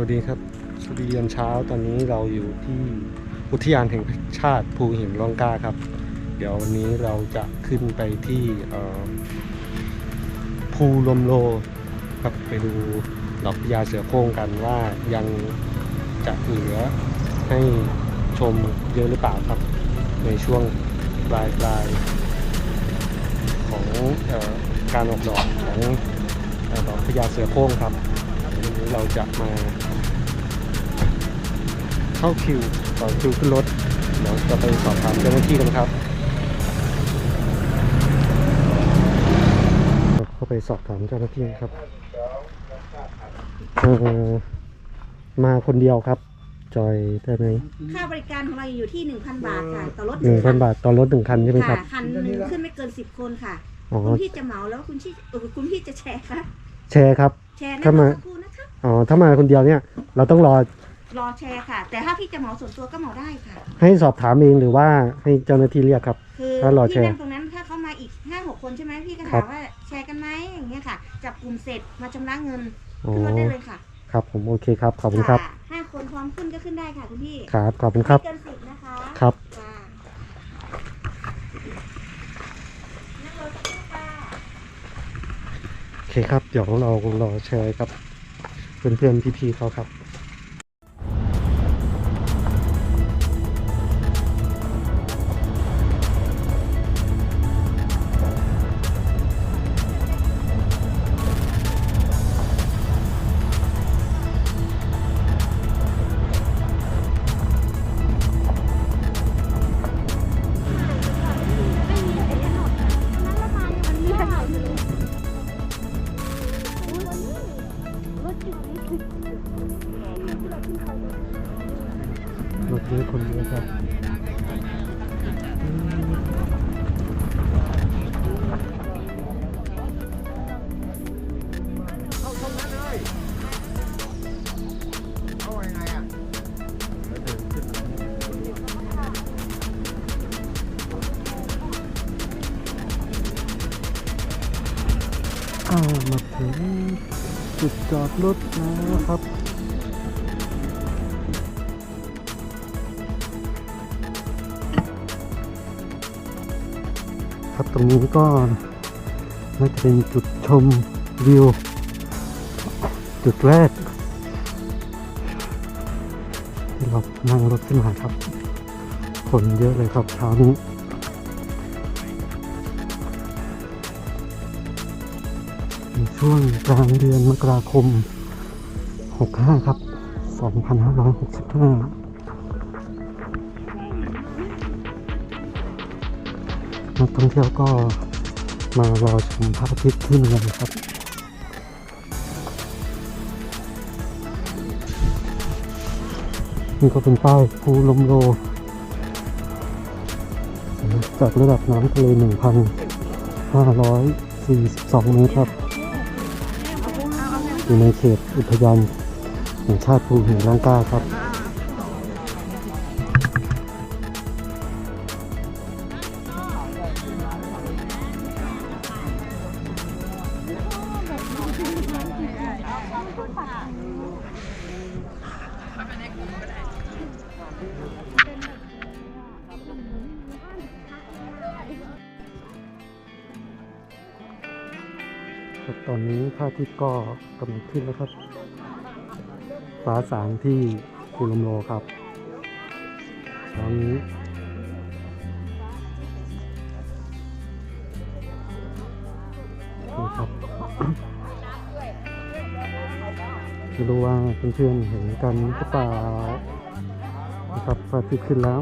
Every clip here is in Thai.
สวัสดีครับ สวัสดียามเช้าตอนนี้เราอยู่ที่อุทยานแห่งชาติภูหินร่องกล้าครับ เดี๋ยววันนี้เราจะขึ้นไปที่ภูลมโลครับไปดูดอกพญาเสือโคร่งกันว่ายังจะเหลือให้ชมเยอะหรือเปล่าครับ ในช่วงปลายปลายของอการออกดอกของดอกพญาเสือโคร่งครับ วันนี้เราจะมา เข้าคิวต่อคิวขึ้นรถเดี๋ยวจะไปสอบถามเจ้าหน้าที่กันครับเข้าไปสอบถามเจ้าหน้าที่ครับเอ่อมาคนเดียวครับ จอยได้ไหมค่าบริการของเราอยู่ที่ 1,000 บาทค่ะต่อรถหนึ่งพันบาทต่อรถหนึ่งคันใช่ไหมครัค่ะบคันหนึงขึ้นไม่เกิน 10 คนค่ะอ๋อคุณพี่จะเหมาแล้วคุณพี่เออคุณพี่จะแชร์คะแชร์ครับ แชร์นะถ้ามาสักครู่นะคะ อ๋อถ้ามาคนเดียวเนี่ย เราต้องรอรอแชร์ค่ะ แต่ถ้าพี่จะเหมาส่วนตัวก็เหมาได้ค่ะ ให้สอบถามเองหรือว่าให้เจ้าหน้าที่เรียกครับ คือถ้ารอแชพี่ร์นั่งตรงนั้นถ้าเขามาอีก5-6คนใช่ไหมพี่ก็ครัถาบ มว่าแชร์กันไหมอย่างเงี้ยค่ะ จับกลุ่มเสร็จมาชำระเงินอ๋อขึ้นรถได้เลยค่ะครับ ผมโอเคครับขอบคุณครับะห้าคนพร้อมขึ้นก็ขึ้นได้ค่ะคุณพี่ครับขอบคุณครับไม่เกินสิบนะคะครับค่ะนั่งรถสักครู่ค่ะ โอเคครับ เดี๋ยวเรารอแชร์กับ เพื่อนๆพี่ๆเขาครับ จุดจอดรถแล้วครับครับตรงนี้ก็น่าจะเป็นจุดชมวิว จุดแรก ที่เรานั่งรถขึ้นมาครับ คนเยอะเลยครับเช้านี้ ช่วงกลางเดือนมกราคม 65 ครับ 2565นักท่องเที่ยวก็มารอชมพระอาทิตย์ขึ้นกันครับนี่ก็เป็นป้ายภูลมโล จากระดับน้ำทะเล 1,542 เมตรครับ อยู่ในเขตอุทยานแห่งชาติภูหินร่องกล้าครับ ครับตอนนี้พระอาทิตย์ก็กำลังขึ้นแล้วครับฟ้าสางที่คูลมโลครับเช้านี้นี่ครับไม่รู้ว่าเพื่อนๆเห็นกันหรือเปล่านะครับพระอาทิตย์ขึ้นแล้ว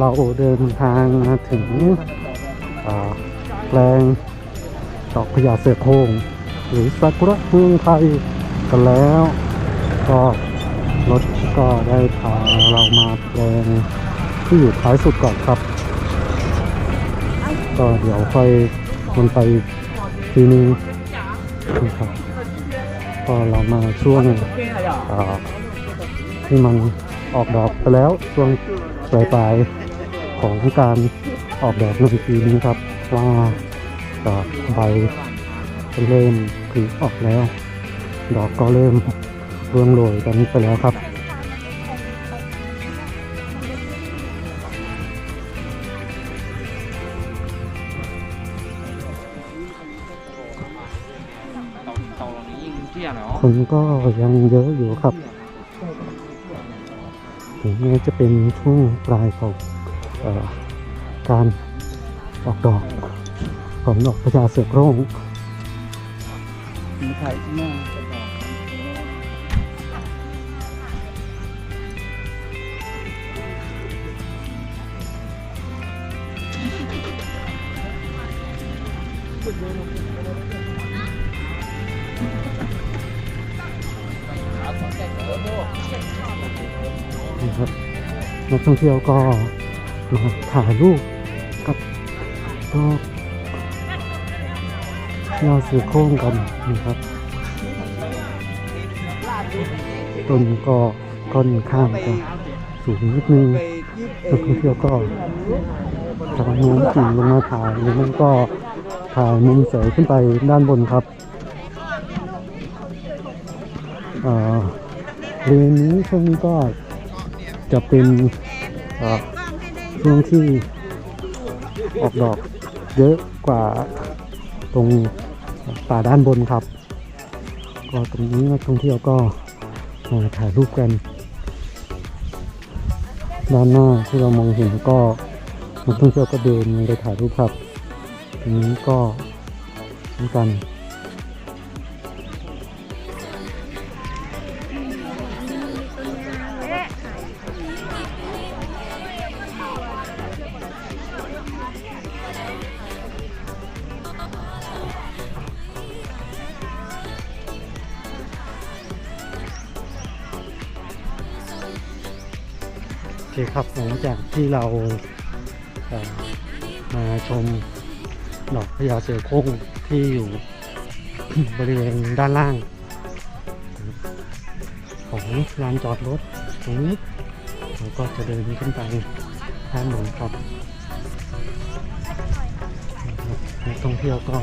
เราเดินทางมาถึงแปลงดอกพญาเสือโคร่งหรือซากุระเมืองไทยกันแล้ว ก็รถก็ได้พาเรามาแปลงที่อยู่ท้ายสุดก่อนครับ ก็เดี๋ยวค่อยมันไปทีนึงนครับก็เรามาช่วงที่มันออกดอกไปแล้วช่วงปลายปลายๆ ของการออกดอกในปีนี้ครับว่าดอกใบก็เริ่มผลิออกแล้ว ดอกก็เริ่มร่วงโรยกันไปแล้วครับคนก็ยังเยอะอยู่ครับ ถึงแม้จะเป็นช่วงปลายของเออ การออกดอกของดอกพญาเสือโคร่งนะครับนักท่องเที่ยวก็ มาถ่ายรูปกับดอกพญาเสือโคร่งกันนะครับต้นก็ค่อนข้างจะสูงนิดนึงนักท่องเที่ยวก็จะโน้มกิ่งลงมาถ่ายแล้วมันก็ถ่ายมุมสยขึ้นไปด้านบนครับเอ่อบริเวณนี้ช่วงนี้ก็จะเป็นอ่อ ช่วงที่ออกดอกเยอะกว่าตรงป่าด้านบนครับ ก็ตรงนี้นักท่องเที่ยวก็มาถ่ายรูปกัน ด้านหน้าที่เรามองเห็นก็นักท่องเที่ยวก็เดินไปถ่ายรูปครับตรงนี้ก็เหมือนกัน อเคครับหลังจากที่เราเอ่อมาชมดอกพญาเสือโคร่งที่อยู่บริเวณด้านล่าง ของลานจอดรถตรงนี้เราก็จะเดินขึ้นไปด้านบนครับนักท่องเที่ยวก็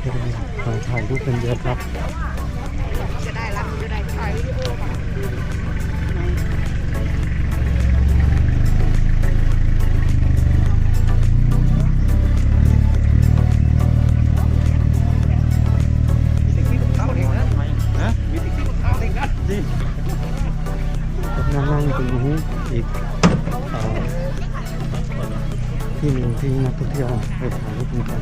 เดินมาถ่ายรูปกันเยอะครับจะได้รับจะได้ถ่ายวิ ดีโอก่อนกับนั่งนั่งตรงนี้อีกเอ่อที่หนึ่งที่นักท่องเที่ยวไปถ่ายรูปกัน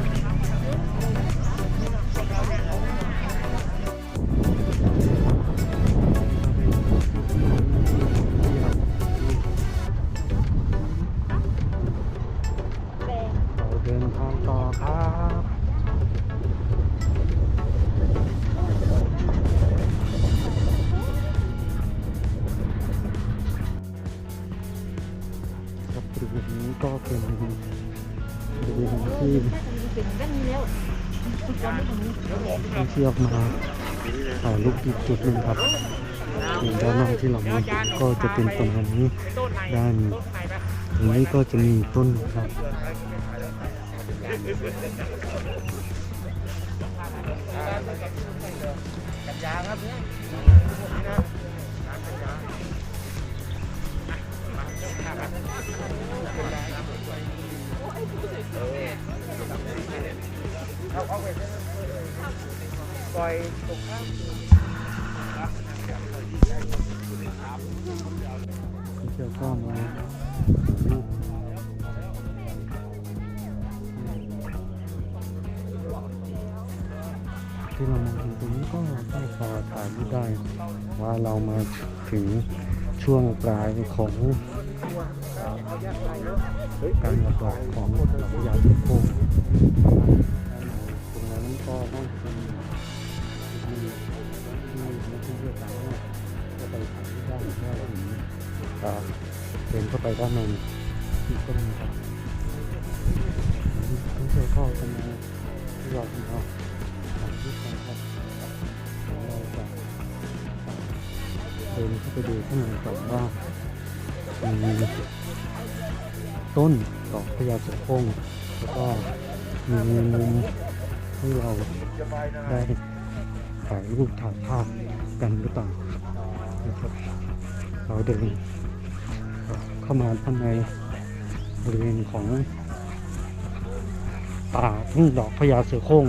เราเดินทางต่อครับครับ ก็เป็นบริเวณที่ท่องเที่ยวมาถ่ายรูปอีกจุดหนึ่งครับอย่างด้านน้าที่เรามองเห็นก็จะเป็นตรงนี้ด้านตรงนี้ก็จะมีต้นครับเที่ย วก็มาถ่ายรูปที่เรามองเห็นตรงนี้ก็ต้องพอถ่ายรูปได้ ว่าเรามาถึงช่วงปลายของการระบาดของยาธิโควิดตรงนั้นก็ต้อง ได้แค่ถึงเอ่อเดินเข้าไปด้านในที่ก็มีครับนักท่องเที่ยวก็จะมาที่ราที่เราถ่ายรูปกันครับเราจะเดินเข้าไปดูข้างในก่อนว่ามีต้นดอกพญาสือโคงแล้วก็มีมุมให้เราได้ถ่ายรูปถ่ายภาพกันหรือเปล่านะครับ เราเดินเข้ามาข้างในบริเวณของป่าทุ่งดอกพญาเสือโคร่ง